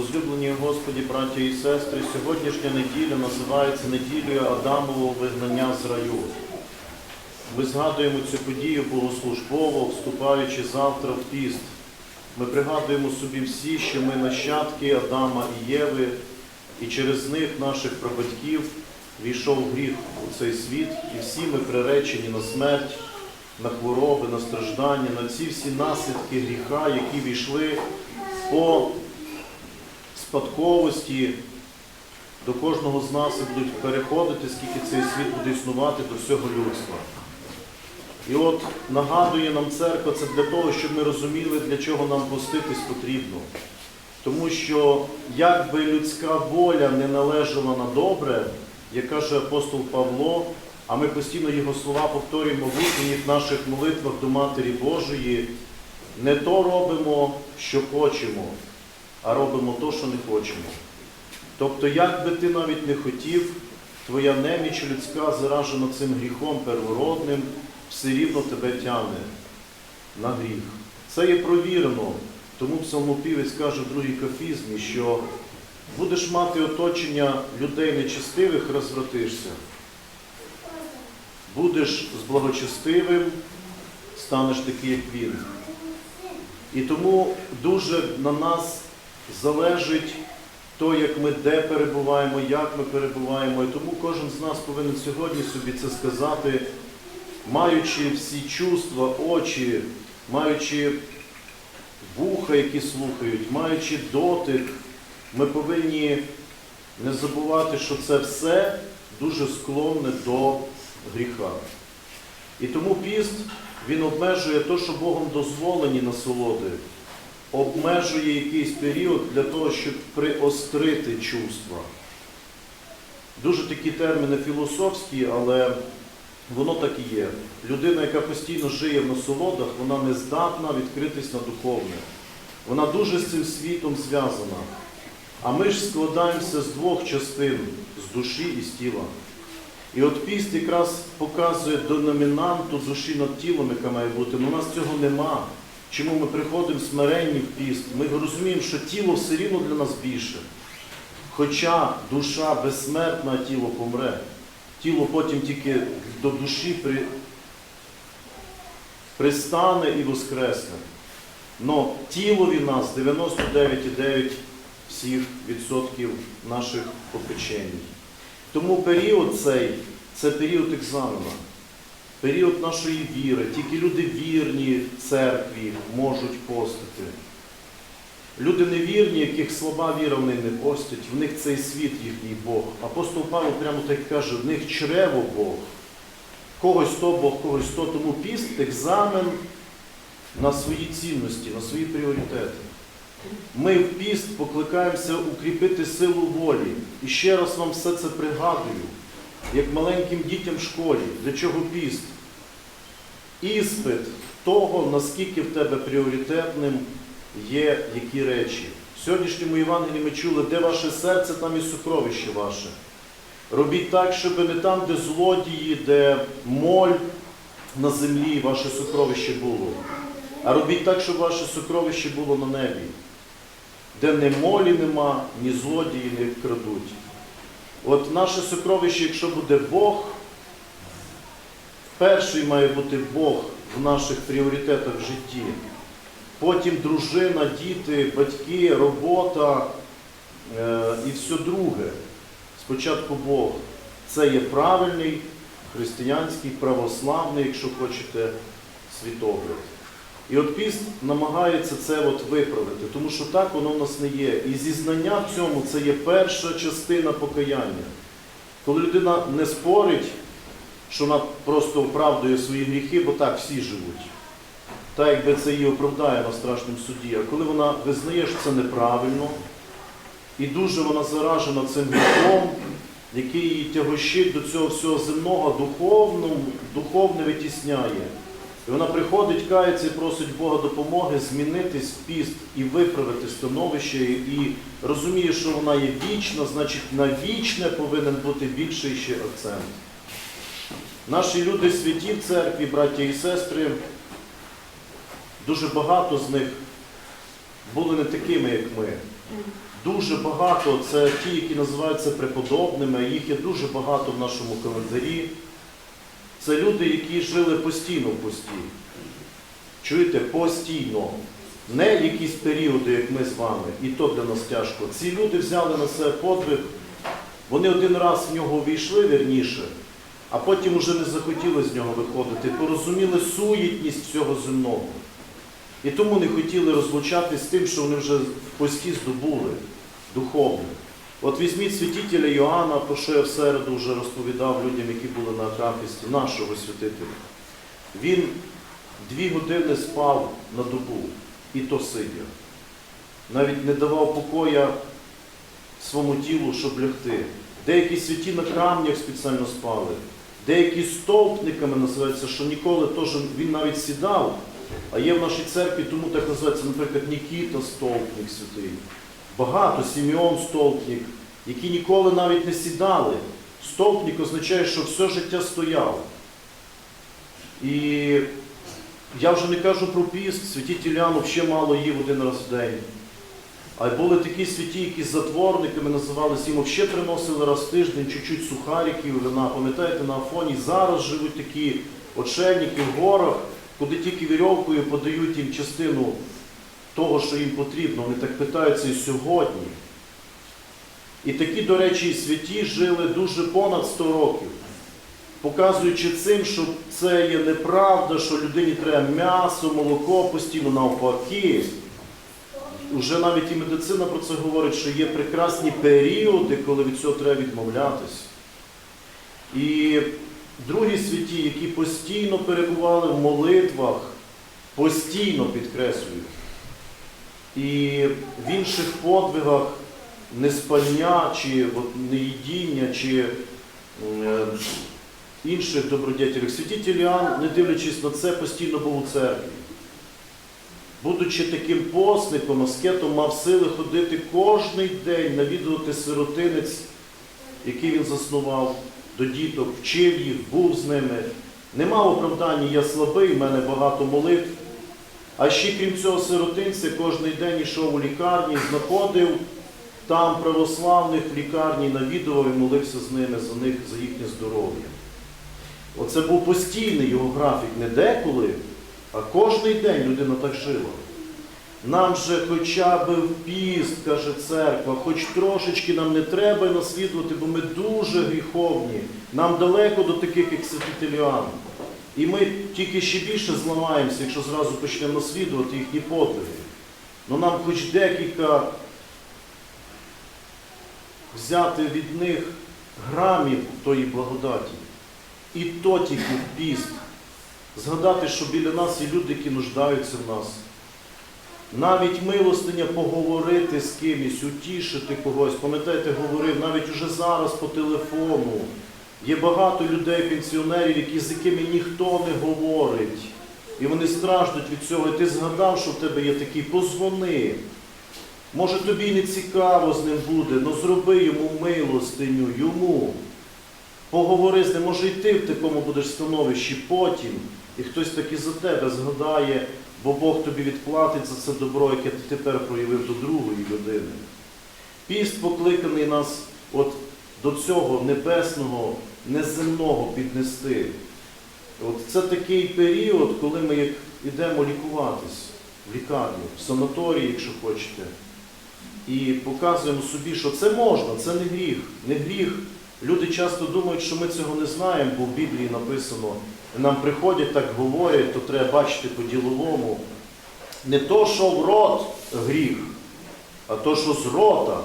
Возлюблені Господі, браті і сестри, сьогоднішня неділя називається неділею Адамового вигнання з раю. Ми згадуємо цю подію богослужбово, вступаючи завтра в піст. Ми пригадуємо собі всі, що ми нащадки Адама і Єви, і через них, наших прабатьків, війшов гріх у цей світ, і всі ми приречені на смерть, на хвороби, на страждання, на ці всі наслідки гріха, які війшли по спадковості до кожного з нас і будуть переходити, скільки цей світ буде існувати до всього людства. І от нагадує нам церква це для того, щоб ми розуміли, для чого нам поститись потрібно. Тому що як би людська воля не належала на добре, як каже апостол Павло, а ми постійно його слова повторюємо в утренніх наших молитвах до Матері Божої, не то робимо, що хочемо, а робимо то, що не хочемо. Тобто, як би ти навіть не хотів, твоя неміч людська заражена цим гріхом первородним, все рівно тебе тягне на гріх. Це є провірено. Тому псалмопівець каже в другій кафізмі, що будеш мати оточення людей нечестивих, розвратишся. Будеш з благочестивим, станеш такий, як він. І тому дуже на нас залежить то, як ми де перебуваємо, як ми перебуваємо. І тому кожен з нас повинен сьогодні собі це сказати, маючи всі чувства, очі, маючи вуха, які слухають, маючи дотик, ми повинні не забувати, що це все дуже склонне до гріха. І тому піст, він обмежує те, що Богом дозволені насолоди, обмежує якийсь період для того, щоб приострити чувства. Дуже такі терміни філософські, але воно так і є. Людина, яка постійно жиє в насолодах, вона не здатна відкритись на духовне. Вона дуже з цим світом зв'язана. А ми ж складаємося з двох частин з душі і з тіла. І от піст якраз показує деномінанту душі над тілом, яка має бути. Ну, у нас цього нема. Чому ми приходимо смиренні в піст? Ми розуміємо, що тіло все рівно для нас більше. Хоча душа безсмертна, тіло помре. Тіло потім тільки до душі при... пристане і воскресне. Но тілові в нас 99,9 всіх відсотків наших попечень. Тому період цей це період екзамена, період нашої віри. Тільки люди вірні церкві можуть постити. Люди невірні, яких слаба віра, вони не постять, в них цей світ їхній Бог. Апостол Павло прямо так каже, в них чрево Бог. Когось то Бог, когось то. Тому піст екзамен на свої цінності, на свої пріоритети. Ми в піст покликаємося укріпити силу волі. І ще раз вам все це пригадую, як маленьким дітям в школі. Для чого піст? Іспит того, наскільки в тебе пріоритетним є які речі. В сьогоднішньому Євангелії ми чули, де ваше серце, там і сукровище ваше. Робіть так, щоб не там, де злодії, де моль на землі, ваше сукровище було. А робіть так, щоб ваше сукровище було на небі, де ні молі нема, ні злодії не крадуть. От наше сукровище, якщо буде Бог, перший має бути Бог в наших пріоритетах в житті. Потім дружина, діти, батьки, робота е, і все друге. Спочатку Бог. Це є правильний християнський, православний, якщо хочете, світогляд. І от піст намагається це от виправити, тому що так воно в нас не є. І зізнання в цьому це є перша частина покаяння. Коли людина не спорить, що вона просто оправдує свої гріхи, бо так всі живуть. Так, якби це її оправдає на страшному суді. А коли вона визнає, що це неправильно, і дуже вона заражена цим гріхом, який її тягощить до цього всього земного, духовно, духовне витісняє. І вона приходить, кається і просить Бога допомоги змінитись в піст і виправити становище, і розуміє, що вона є вічна, значить на вічне повинен бути більший ще акцент. Наші люди святі в церкві, браття і сестри, дуже багато з них були не такими, як ми. Дуже багато це ті, які називаються преподобними, їх є дуже багато в нашому календарі. Це люди, які жили постійно в пості. Чуєте, постійно. Не якісь періоди, як ми з вами, і то для нас тяжко. Ці люди взяли на себе подвиг, вони один раз в нього увійшли вірніше, а потім уже не захотіли з нього виходити, порозуміли суєтність всього земного. І тому не хотіли розлучатись з тим, що вони вже в пості здобули духовно. От візьміть святителя Йоанна, про що я в середу вже розповідав людям, які були на акафісті, нашого святителя. Він дві години спав на добу, і то сидя. Навіть не давав покоя своєму тілу, щоб лягти. Деякі святі на камнях спеціально спали, деякі стовпниками називаються, що ніколи теж він навіть сідав. А є в нашій церкві, тому так називається, наприклад, Нікіта Стовпник святий. Багато Сімеон Стовпник, які ніколи навіть не сідали. Стовпник означає, що все життя стояв. І я вже не кажу про піст, святитель Іоанн взагалі мало їв один раз в день. А були такі святі, які затворниками називалися, їм взагалі приносили раз в тиждень чуть-чуть сухариків, вина. Пам'ятаєте, на Афоні зараз живуть такі отшельники в горах, куди тільки вірьовкою подають їм частину того, що їм потрібно. Вони так питаються і сьогодні. І такі, до речі, і святі жили дуже понад 100 років, показуючи цим, що це є неправда, що людині треба м'ясо, молоко постійно навпаки. Уже навіть і медицина про це говорить, що є прекрасні періоди, коли від цього треба відмовлятись. І другі святі, які постійно перебували в молитвах, постійно підкреслюють. І в інших подвигах неспання чи неїдіння, чи е, інших добродетелів. Святитель Іоанн, не дивлячись на це, постійно був у церкві. Будучи таким посником, аскетом, мав сили ходити кожний день, навідувати сиротинець, який він заснував до діток, вчив їх, був з ними. Не мав оправдання, я слабий, в мене багато молитв. А ще крім цього сиротинця, кожен день йшов у лікарні, знаходив там православних в лікарні, навідував і молився з ними за них, за їхнє здоров'я. Оце був постійний його графік, не деколи, а кожний день людина так жила. Нам же хоча б в піст, каже церква, хоч трошечки нам не треба наслідувати, бо ми дуже гріховні. Нам далеко до таких, як святитель Іоанн. І ми тільки ще більше зламаємося, якщо зразу почнемо наслідувати їхні подвиги. Ну нам хоч декілька взяти від них грамів тої благодаті. І то тільки в піст. Згадати, що біля нас є люди, які нуждаються в нас. Навіть милостиня поговорити з кимось, утішити когось. Пам'ятаєте, говорив, навіть уже зараз по телефону. Є багато людей, пенсіонерів, які, з якими ніхто не говорить. І вони страждуть від цього. І ти згадав, що в тебе є такий, позвони. Може тобі не цікаво з ним буде, але зроби йому милостиню, йому. Поговори з ним, може й ти в такому будеш становищі потім, і хтось таки за тебе згадає, бо Бог тобі відплатить за це добро, яке ти тепер проявив до другої людини. Піст покликаний нас от до цього небесного, неземного піднести. От це такий період, коли ми як йдемо лікуватись в лікарню, в санаторії, якщо хочете, і показуємо собі, що це можна, це не гріх. Не гріх. Люди часто думають, що ми цього не знаємо, бо в Біблії написано, нам приходять так говорять, то треба бачити по-діловому. Не то, що в рот гріх, а то, що з рота.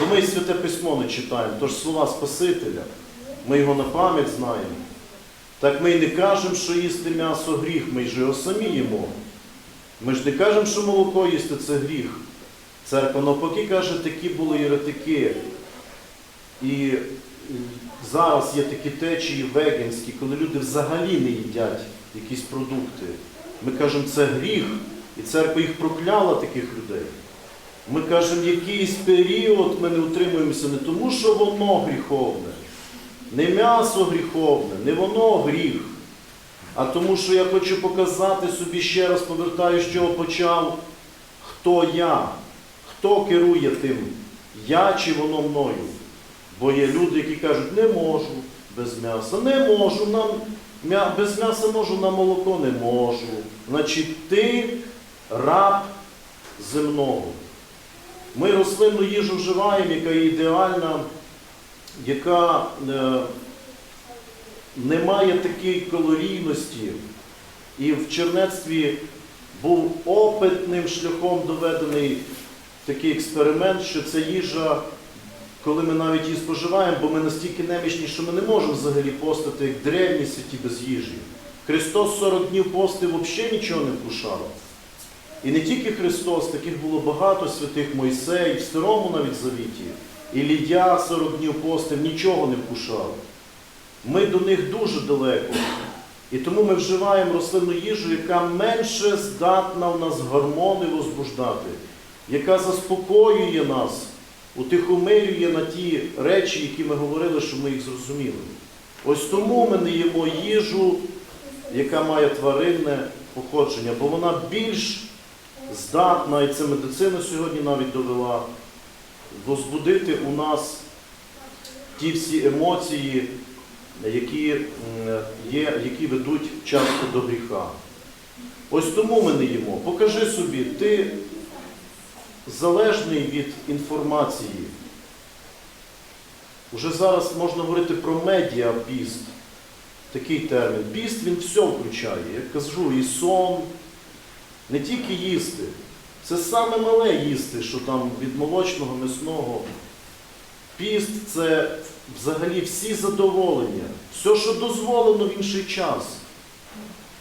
Бо ми і святе письмо не читаємо, то ж слова Спасителя. Ми його на пам'ять знаємо. Так ми й не кажемо, що їсти м'ясо гріх, ми ж його самі їмо. Ми ж не кажемо, що молоко їсти це гріх. Церква навпаки каже, такі були єретики. І зараз є такі течії вегенські, коли люди взагалі не їдять якісь продукти. Ми кажемо, це гріх, і церква їх прокляла таких людей. Ми кажемо, якийсь період ми не утримуємося не тому, що воно гріховне, не м'ясо гріховне, не воно гріх. А тому, що я хочу показати собі ще раз, повертаю, з чого почав, хто я, хто керує тим, я чи воно мною. Бо є люди, які кажуть, не можу без м'яса, не можу, нам, без м'яса можу, на молоко не можу. Значить, ти раб земного. Ми рослинну їжу вживаємо, яка є ідеальна, яка е, не має такої калорійності. І в чернецтві був опитним шляхом доведений такий експеримент, що ця їжа, коли ми навіть її споживаємо, бо ми настільки немічні, що ми не можемо взагалі постати як древні святі без їжі. Христос 40 днів постив взагалі нічого не вкушав. І не тільки Христос, таких було багато святих Мойсей, в старому навіть завіті. І Лідя 40 днів постив, нічого не вкушав. Ми до них дуже далеко. І тому ми вживаємо рослинну їжу, яка менше здатна в нас гормони возбуждати, яка заспокоює нас, утихомирює на ті речі, які ми говорили, що ми їх зрозуміли. Ось тому ми не їмо їжу, яка має тваринне походження, бо вона більш здатна, і це медицина сьогодні навіть довела, возбудити у нас ті всі емоції, які, є, які ведуть часто до гріха. Ось тому ми не їмо. Покажи собі, ти залежний від інформації. Уже зараз можна говорити про медіапіст. Такий термін. Піст він все включає. Я кажу, і сон, не тільки їсти. Це саме мале їсти, що там від молочного, м'ясного. Піст це взагалі всі задоволення, все, що дозволено в інший час.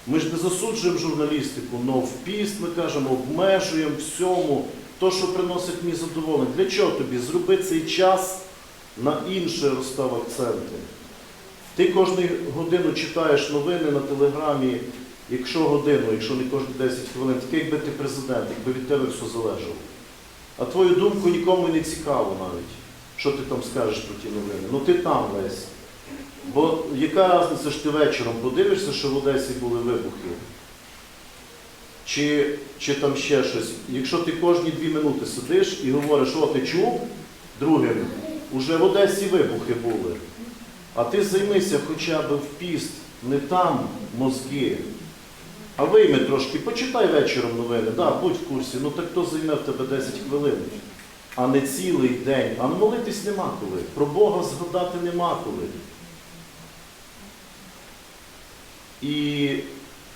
Ми ж не засуджуємо журналістику, але в піст ми кажемо, обмежуємо всьому то, що приносить мені задоволення. Для чого тобі? Зроби цей час на інше розстав акценти. Ти кожну годину читаєш новини на телеграмі, якщо годину, якщо не кожні 10 хвилин, таке якби ти президент, якби від тебе все залежало. А твою думку нікому не цікаво навіть, що ти там скажеш про ті новини. Ну ти там весь. Бо яка різниця, що ти вечором подивишся, що в Одесі були вибухи? Чи, чи там ще щось? Якщо ти кожні дві минути сидиш і говориш, о, ти чув другим, уже в Одесі вибухи були. А ти займися хоча б в піст, не там мозги. А вийми трошки, почитай вечором новини, да, будь в курсі, ну так то займе в тебе 10 хвилин, а не цілий день. А молитись нема коли. Про Бога згадати нема коли. І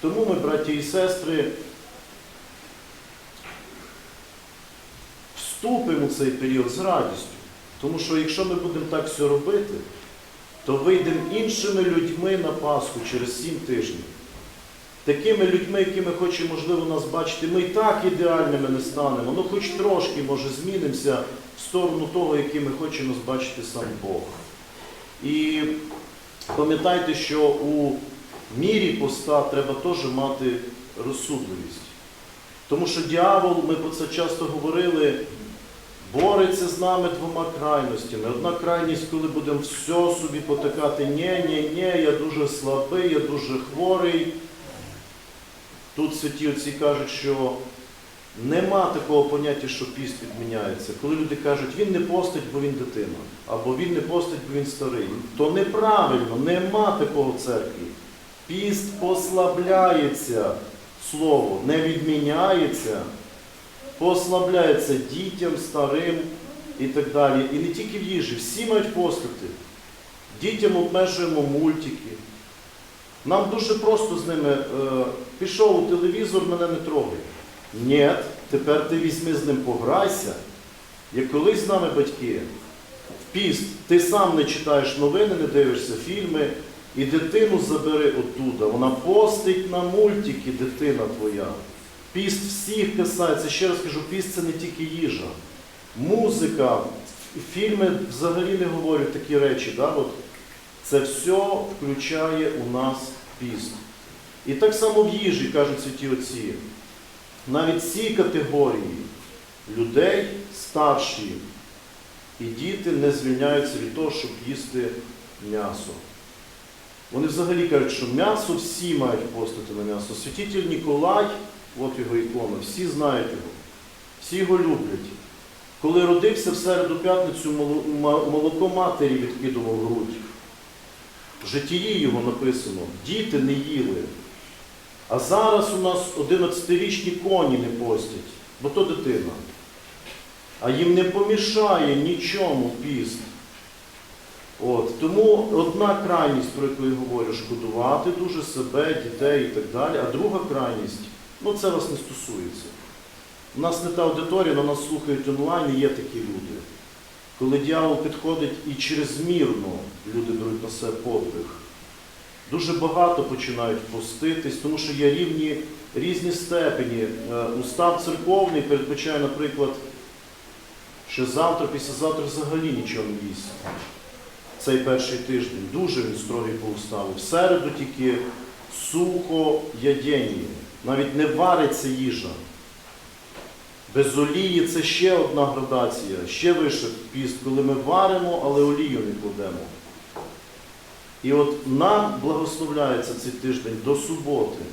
тому ми, браті і сестри, вступимо в цей період з радістю. Тому що якщо ми будемо так все робити, то вийдемо іншими людьми на Пасху через сім тижнів. Такими людьми, якими хоче, можливо, нас бачити, ми і так ідеальними не станемо. Ну хоч трошки, може, змінимося в сторону того, яким ми хочемо бачити сам Бог. І пам'ятайте, що у мірі поста треба теж мати розсудливість. Тому що дьявол, ми про це часто говорили, бореться з нами двома крайностями. Одна крайність, коли будемо все собі потикати, ні, ні, ні, я дуже слабий, я дуже хворий. Тут святі отці кажуть, що нема такого поняття, що піст відміняється. Коли люди кажуть, він не постить, бо він дитина, або він не постить, бо він старий, то неправильно, нема такого в церкві. Піст послабляється слово, не відміняється, послабляється дітям, старим і так далі. І не тільки в їжі, всі мають постити. Дітям обмежуємо мультики. Нам дуже просто з ними е, пішов у телевізор, мене не трогай. Ні, тепер ти візьми з ним пограйся. Як колись з нами батьки, в піст, ти сам не читаєш новини, не дивишся фільми, і дитину забери оттуда. Вона постить на мультики, дитина твоя. Піст всіх касається. Ще раз кажу, піст це не тільки їжа. Музика, фільми взагалі не говорять такі речі. Да? От це все включає у нас піст. І так само в їжі, кажуть святі отці. Навіть ці категорії людей старші і діти не звільняються від того, щоб їсти м'ясо. Вони взагалі кажуть, що м'ясо всі мають постати на м'ясо. Святитель Ніколай, от його ікона, всі знають його, всі його люблять. Коли родився в середу п'ятницю, молоко матері відкидував грудь. В житті його написано, діти не їли. А зараз у нас 11-річні коні не постять, бо то дитина. А їм не помішає нічому піст. От, тому одна крайність, про яку я говорю, шкодувати дуже себе, дітей і так далі, а друга крайність, ну це вас не стосується. У нас не та аудиторія, але нас слухають онлайн, і є такі люди. Коли дьявол підходить і чрезмірно люди беруть на себе подвиг. Дуже багато починають поститись, тому що є рівні, різні степені. Е, Устав церковний передбачає, наприклад, що завтра, післязавтра взагалі нічого не їсть. Цей перший тиждень. Дуже він строгий по уставу. В середу тільки сухо ядєння. Навіть не вариться їжа. Без олії це ще одна градація, ще вище піст, коли ми варимо, але олію не кладемо. І от нам благословляється цей тиждень до суботи.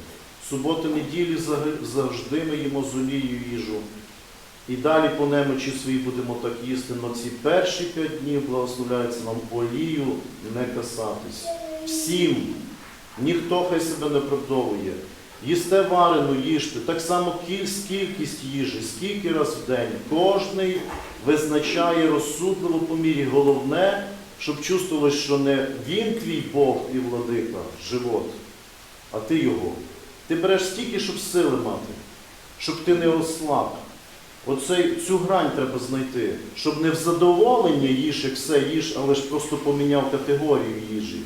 Суботи, неділі завжди ми їмо з олією їжу. І далі по немочі свої будемо так їсти. Но ці перші п'ять днів благословляється нам олію не касатись. Всім. Ніхто хай себе не оправдовує. Їсте варену, їжте. Так само кількість їжі, скільки раз в день. Кожний визначає розсудливо по мірі. Головне, щоб чувствувалось, що не він твій Бог і владика, живот, а ти його. Ти береш стільки, щоб сили мати, щоб ти не ослаб. Оцей, цю грань треба знайти, щоб не в задоволення їж, як все їж, але ж просто поміняв категорію їжі.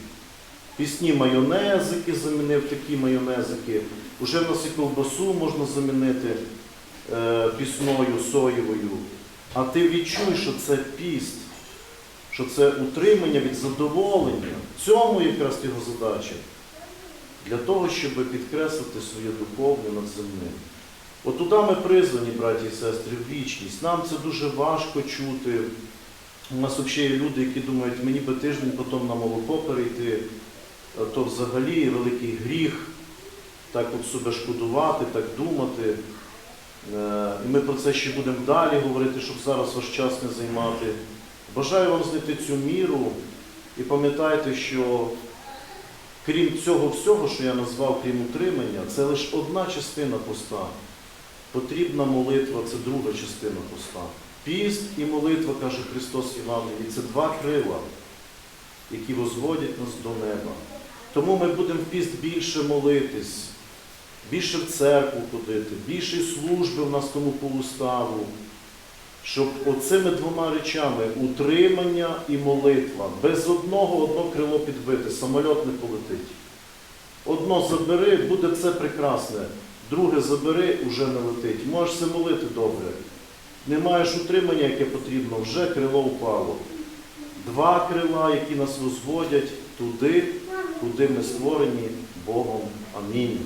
Пісні майонезики замінив такі майонезики. Уже в нас і ковбасу можна замінити е, пісною соєвою. А ти відчуй, що це піст, що це утримання від задоволення. Цьому якраз його задача. Для того, щоб підкреслити своє духовне над земним. От туди ми призвані, браті і сестри, в вічність. Нам це дуже важко чути. У нас взагалі є люди, які думають, мені би тиждень потім на молоко перейти, то взагалі великий гріх, так от себе шкодувати, так думати. Е, І ми про це ще будемо далі говорити, щоб зараз ваш час не займати. Бажаю вам знайти цю міру і пам'ятайте, що крім цього всього, що я назвав, крім утримання, це лише одна частина поста. Потрібна молитва це друга частина поста. Піст і молитва, каже Христос Євангелії, це два крила, які возводять нас до неба. Тому ми будемо в піст більше молитись, більше в церкву ходити, більше служби в нас тому по уставу. Щоб оцими двома речами утримання і молитва, без одного одно крило підбите, самольот не полетить. Одно забери, буде це прекрасне. Друге забери, уже не летить. Можеш це молити добре. Не маєш утримання, яке потрібно, вже крило впало. Два крила, які нас розводять туди, куди ми створені Богом. Амінь.